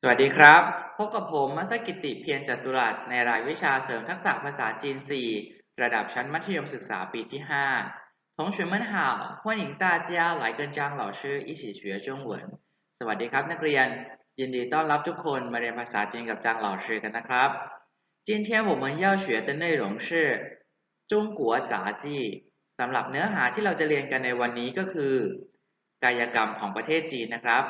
สวัสดีครับ พบกับผมมัสกิติเพียรจตุรัสในรายวิชาเสริมทักษะภาษาจีน 4 ระดับชั้นมัธยมศึกษาปีที่ 5同学们好欢迎大家来跟张老师一起学中文สวัสดีครับนักเรียน ยินดีต้อนรับทุกคนมาเรียนภาษาจีนกับจางเหล่าชื่อกันนะครับ今天我们要学的内容是中国杂技สำหรับเนื้อหาที่เราจะเรียนกันในวันนี้ก็คือ กายกรรมของประเทศจีนนะครับ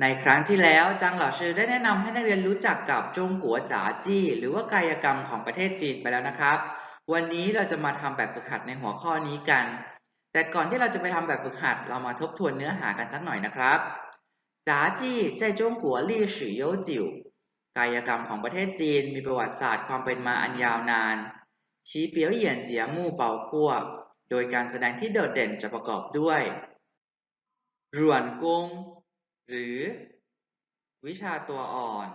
ในครั้งที่แล้วจางหล่าชือได้แนะนำให้นักเรียนรู้จักกับจงกัวจ๋าจี้ หรือว่ากายกรรมของประเทศจีนไปแล้วนะครับ วันนี้เราจะมาทำแบบฝึกหัดในหัวข้อนี้กัน แต่ก่อนที่เราจะไปทำแบบฝึกหัด เรามาทบทวนเนื้อหากันสักหน่อยนะครับจ๋าจี้ใจจงกัวลี่สือโยจิวกายกรรมของประเทศจีน มีประวัติศาสตร์ความเป็นมาอันยาวนานชี้เปียวเหยียนเจียมู่เปาพั่วโดยการแสดงที่โดดเด่นจะประกอบด้วยรวนกง หรือ วิชาตัวอ่อน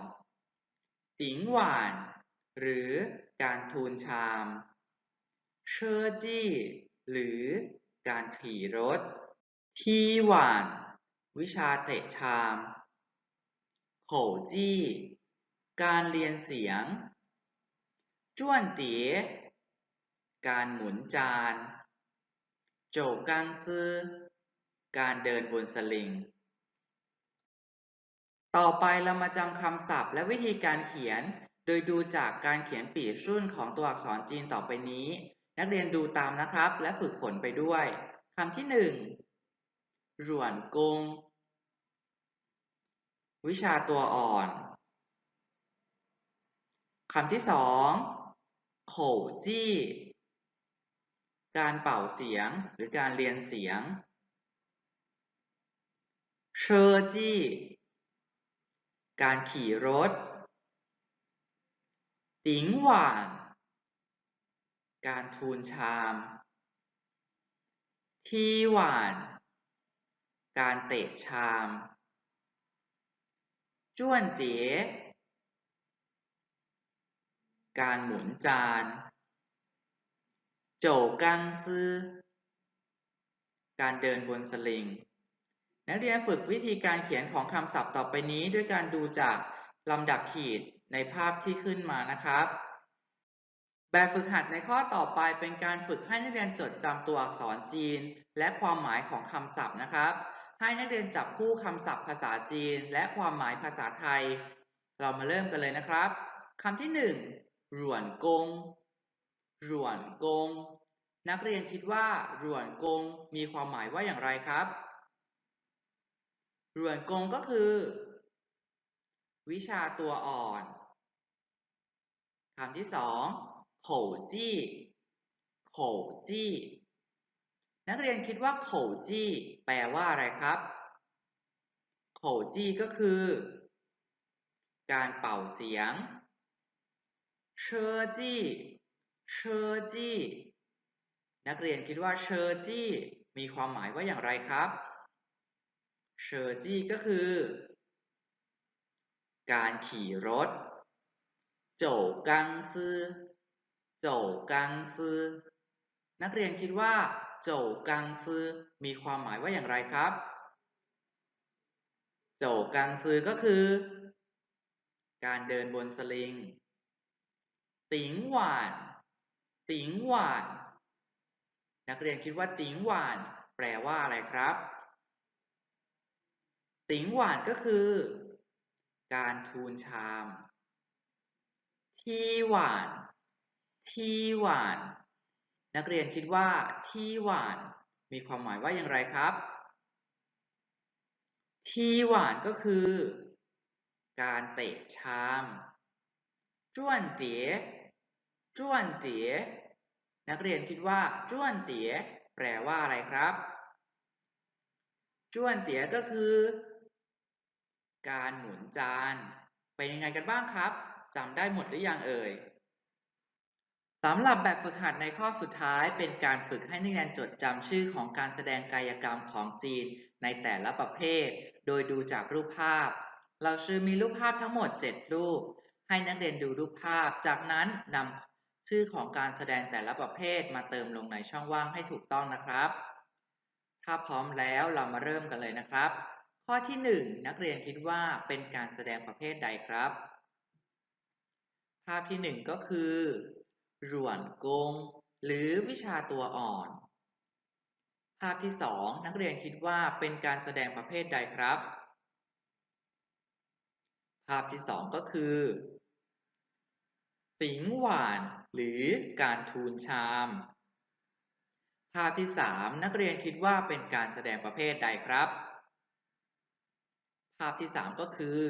ติ๋งหวาน หรือการทูลชาม เชอจี้ หรือการขี่รถ ทีหวาน วิชาเตะชามโขจี้ การเรียนเสียง จ้วนเตี๋ยการหมุนจาน โจกังซื้อ การเดินบนสลิง ต่อไปเรามาจำคำศัพท์และวิธีการเขียน โดยดูจากการเขียนปีชุ่นของตัวอักษรจีนต่อไปนี้ นักเรียนดูตามนะครับ และฝึกฝนไปด้วยคำที่หนึ่งหรวนกง วิชาตัวอ่อนคำที่สองโขจี้ การเป่าเสียงหรือการเรียนเสียง เชอจี้ การขี่รถ ติ๋งหว่าน การทูลชาม ทีหว่าน การเตะชาม จ้วนเตี๋ยการหมุนจาน โจกังซื้อ การเดินบนสลิง นักเรียนฝึกวิธีการเขียนของคำศัพท์ต่อไปนี้ ด้วยการดูจากลำดับขีดในภาพที่ขึ้นมานะครับ แบบฝึกหัดในข้อต่อไปเป็นการฝึกให้นักเรียนจดจำตัวอักษรจีน และความหมายของคำศัพท์นะครับ ให้นักเรียนจับคู่คำศัพท์ภาษาจีน และความหมายภาษาไทย เรามาเริ่มกันเลยนะครับคำที่หนึ่งรวนกงรวนกง นักเรียนคิดว่ารวนกงมีความหมายว่าอย่างไรครับ หรวนกงก็คือ วิชาตัวอ่อนคำที่สองโขจี้โขจี้ นักเรียนคิดว่าโขจี้ แปลว่าอะไรครับโขจี้ก็คือ การเป่าเสียงเชอจี้เชอจี้ นักเรียนคิดว่าเชอจี้ มีความหมายว่าอย่างไรครับ เชอร์จี้ก็คือ การขี่รถโจกังซื้อโจกังซื้อนักเรียนคิดว่าโจกังซื้อมีความหมายว่าอย่างไรครับ โจกังซื้อก็คือ การเดินบนสลิง ติ๋งหวาน ติ๋งหวาน นักเรียนคิดว่าติ๋งหวาน แปลว่าอะไรครับ ติ๋งหวานก็คือ การทูลชาม ทีหวาน ทีหวาน นักเรียนคิดว่าทีหวาน มีความหมายว่าอย่างไรครับ ทีหวานก็คือ การเตะชามจ้วนเตี๋ยจ้วนเตี๋ยนักเรียนคิดว่าจ้วนเตี๋ยแปลว่าอะไรครับจ้วนเตี๋ยก็คือ การหมุนจาน เป็นยังไงกันบ้างครับจำได้หมดหรือยังเอ่ยสำหรับแบบฝึกหัดในข้อสุดท้ายเป็นการฝึกให้นักเรียนจดจำชื่อของการแสดงกายกรรมของจีนในแต่ละประเภท โดยดูจากรูปภาพ เราชื่อมีรูปภาพทั้งหมด 7 รูป ให้นักเรียนดูรูปภาพ จากนั้นนำชื่อของการแสดงแต่ละประเภทมาเติมลงในช่องว่างให้ถูกต้องนะครับ ถ้าพร้อมแล้วเรามาเริ่มกันเลยนะครับ ข้อที่หนึ่งนักเรียนคิดว่าเป็นการแสดงประเภทใดครับ ภาพที่หนึ่งก็คือหรวนกง หรือวิชาตัวอ่อน ภาพที่สองนักเรียนคิดว่าเป็นการแสดงประเภทใดครับ ภาพที่สองก็คือ สิงหวานหรือการทูลชาม ภาพที่สามนักเรียนคิดว่าเป็นการแสดงประเภทใดครับ ภาพที่สามก็คือ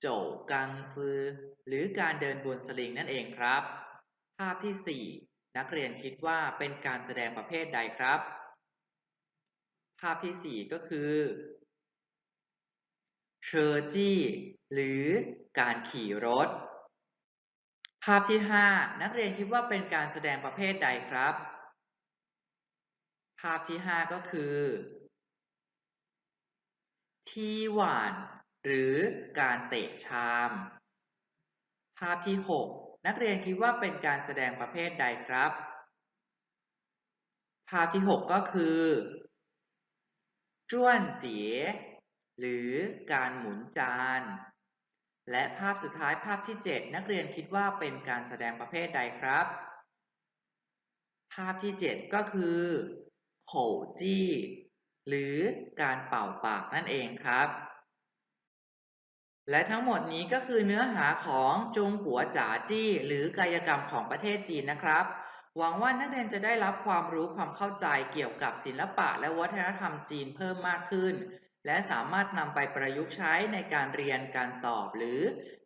โจกังซือ หรือการเดินบนสลิงนั่นเองครับ ภาพที่สี่นักเรียนคิดว่าเป็นการแสดงประเภทใดครับ ภาพที่สี่ก็คือเชอร์จี้หรือการขี่รถ ภาพที่ห้านักเรียนคิดว่าเป็นการแสดงประเภทใดครับ ภาพที่ห้าก็คือ ที่หวาน หรือการเตะชาม ภาพที่หกนักเรียนคิดว่าเป็นการแสดงประเภทใดครับ ภาพที่หกก็คือจ้วนเตี๋ยหรือการหมุนจาน และภาพสุดท้ายภาพที่ 7 นักเรียนคิดว่าเป็นการแสดงประเภทใดครับ ภาพที่ 7 ก็คือโขจี้ หรือการเป่าปากนั่นเองครับ และทั้งหมดนี้ก็คือเนื้อหาของจงหัวจ๋าจี้ หรือกายกรรมของประเทศจีนนะครับ หวังว่านักเรียนจะได้รับความรู้ความเข้าใจเกี่ยวกับศิลปะและวัฒนธรรมจีนเพิ่มมากขึ้น และสามารถนำไปประยุกต์ใช้ในการเรียนการสอบหรือ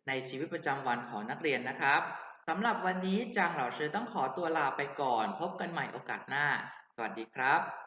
ในชีวิตประจำวันของนักเรียนนะครับสำหรับวันนี้จางเหล่าเชอต้องขอตัวลาไปก่อน พบกันใหม่โอกาสหน้า สวัสดีครับ